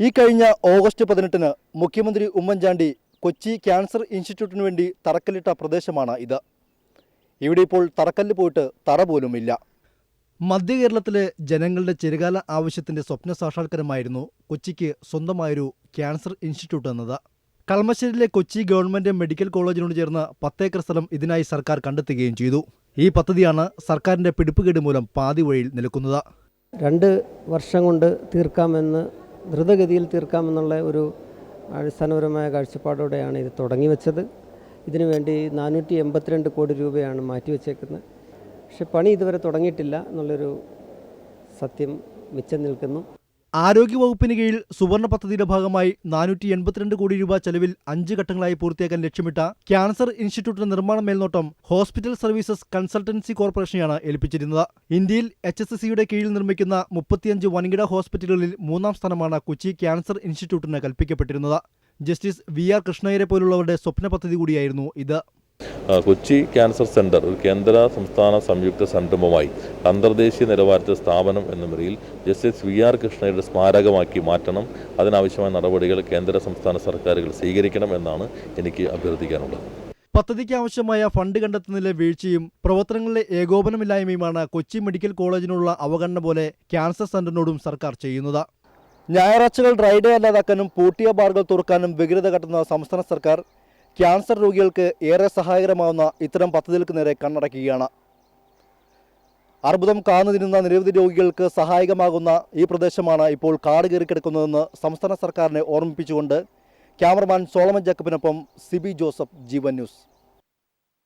ഈ കഴിഞ്ഞ ഓഗസ്റ്റ് പതിനെട്ടിന് മുഖ്യമന്ത്രി ഉമ്മൻചാണ്ടി കൊച്ചി ക്യാൻസർ ഇൻസ്റ്റിറ്റ്യൂട്ടിനു വേണ്ടി തറക്കല്ലിട്ട പ്രദേശമാണ് ഇത്. ഇവിടെ ഇപ്പോൾ തറക്കല്ല് പോയിട്ട് തറ പോലുമില്ല. മധ്യ കേരളത്തിലെ ജനങ്ങളുടെ ചെറുകാല ആവശ്യത്തിന്റെ സ്വപ്ന സാക്ഷാത്കാരമായിരുന്നു കൊച്ചിക്ക് സ്വന്തമായൊരു ക്യാൻസർ ഇൻസ്റ്റിറ്റ്യൂട്ട് എന്നത്. കൽമശ്ശേരിയിലെ കൊച്ചി ഗവൺമെന്റ് മെഡിക്കൽ കോളേജിനോട് ചേർന്ന് പത്തേക്കർ സ്ഥലം ഇതിനായി സർക്കാർ കണ്ടെത്തുകയും ചെയ്തു. ഈ പദ്ധതിയാണ് സർക്കാരിന്റെ പിടിപ്പുകേട് മൂലം പാതി വഴിയിൽ നിൽക്കുന്നത്. രണ്ട് വർഷം കൊണ്ട് തീർക്കാമെന്ന് ദ്രുതഗതിയിൽ തീർക്കാമെന്നുള്ള ഒരു അടിസ്ഥാനപരമായ കാഴ്ചപ്പാടോടെയാണ് ഇത് തുടങ്ങി വെച്ചത് ഇതിനു വേണ്ടി നാനൂറ്റി എൺപത്തിരണ്ട് കോടി രൂപയാണ് മാറ്റിവെച്ചേക്കുന്നത്. പക്ഷെ പണി ഇതുവരെ തുടങ്ങിയിട്ടില്ല എന്നുള്ളൊരു സത്യം മിച്ചം നിൽക്കുന്നു. ആരോഗ്യവകുപ്പിന് കീഴിൽ സുവർണ പദ്ധതിയുടെ ഭാഗമായി നാനൂറ്റി എൺപത്തിരണ്ട് കോടി രൂപ ചെലവിൽ അഞ്ച് ഘട്ടങ്ങളായി പൂർത്തിയാക്കാൻ ലക്ഷ്യമിട്ട ക്യാൻസർ ഇൻസ്റ്റിറ്റ്യൂട്ടിന്റെ നിർമ്മാണ മേൽനോട്ടം ഹോസ്പിറ്റൽ സർവീസസ് കൺസൾട്ടൻസി കോർപ്പറേഷനെയാണ് ഏൽപ്പിച്ചിരുന്നത്. ഇന്ത്യയിൽ എച്ച് എസ് സിയുടെ കീഴിൽ നിർമ്മിക്കുന്ന മുപ്പത്തിയഞ്ച് വൻകിട ഹോസ്പിറ്റലുകളിൽ മൂന്നാം സ്ഥാനമാണ് കൊച്ചി ക്യാൻസർ ഇൻസ്റ്റിറ്റ്യൂട്ടിന് കൽപ്പിക്കപ്പെട്ടിരുന്നത്. ജസ്റ്റിസ് വി ആർ കൃഷ്ണയ്യരെ പോലുള്ളവരുടെ സ്വപ്ന പദ്ധതി കൂടിയായിരുന്നു ഇത്. കൊച്ചി ക്യാൻസർ സെന്റർ ഒരു കേന്ദ്ര സംസ്ഥാന സംയുക്ത സംരംഭമായി അന്തർദേശീയ നിലവാരത്തിൽ സ്ഥാപനം എന്ന നിലയിൽ ജസ്റ്റിസ് വി ആർ കൃഷ്ണയുടെ സ്മാരകമാക്കി മാറ്റണം. അതിനാവശ്യമായ നടപടികൾ കേന്ദ്ര സംസ്ഥാന സർക്കാരുകൾ സ്വീകരിക്കണം എന്നാണ് എനിക്ക് അഭ്യർത്ഥിക്കാനുള്ളത്. പദ്ധതിക്ക് ആവശ്യമായ ഫണ്ട് കണ്ടെത്തുന്നതിലെ വീഴ്ചയും പ്രവർത്തനങ്ങളിലെ ഏകോപനമില്ലായ്മയുമാണ് കൊച്ചി മെഡിക്കൽ കോളേജിനുള്ള അവഗണന പോലെ ക്യാൻസർ സെന്ററിനോടും സർക്കാർ ചെയ്യുന്നത്. ഞായറാഴ്ചകൾ ഡ്രൈഡേ അല്ലാതാക്കാനും പൂട്ടിയ ബാറുകൾ തുറക്കാനും വ്യഗ്രത കട്ടുന്ന സംസ്ഥാന സർക്കാർ ക്യാൻസർ രോഗികൾക്ക് ഏറെ സഹായകരമാവുന്ന ഇത്തരം പദ്ധതികൾക്ക് നേരെ കണ്ണടക്കുകയാണ്. അർബുദം കാന്നു തിന്നുന്ന നിരവധി രോഗികൾക്ക് സഹായകമാകുന്ന ഈ പ്രദേശമാണ് ഇപ്പോൾ കാട് കയറി കിടക്കുന്നതെന്ന് സംസ്ഥാന സർക്കാരിനെ ഓർമ്മിപ്പിച്ചുകൊണ്ട് ക്യാമറമാൻ സോളമൻ ജാക്കബിനൊപ്പം സിബി ജോസഫ് ജീവൻ ന്യൂസ്.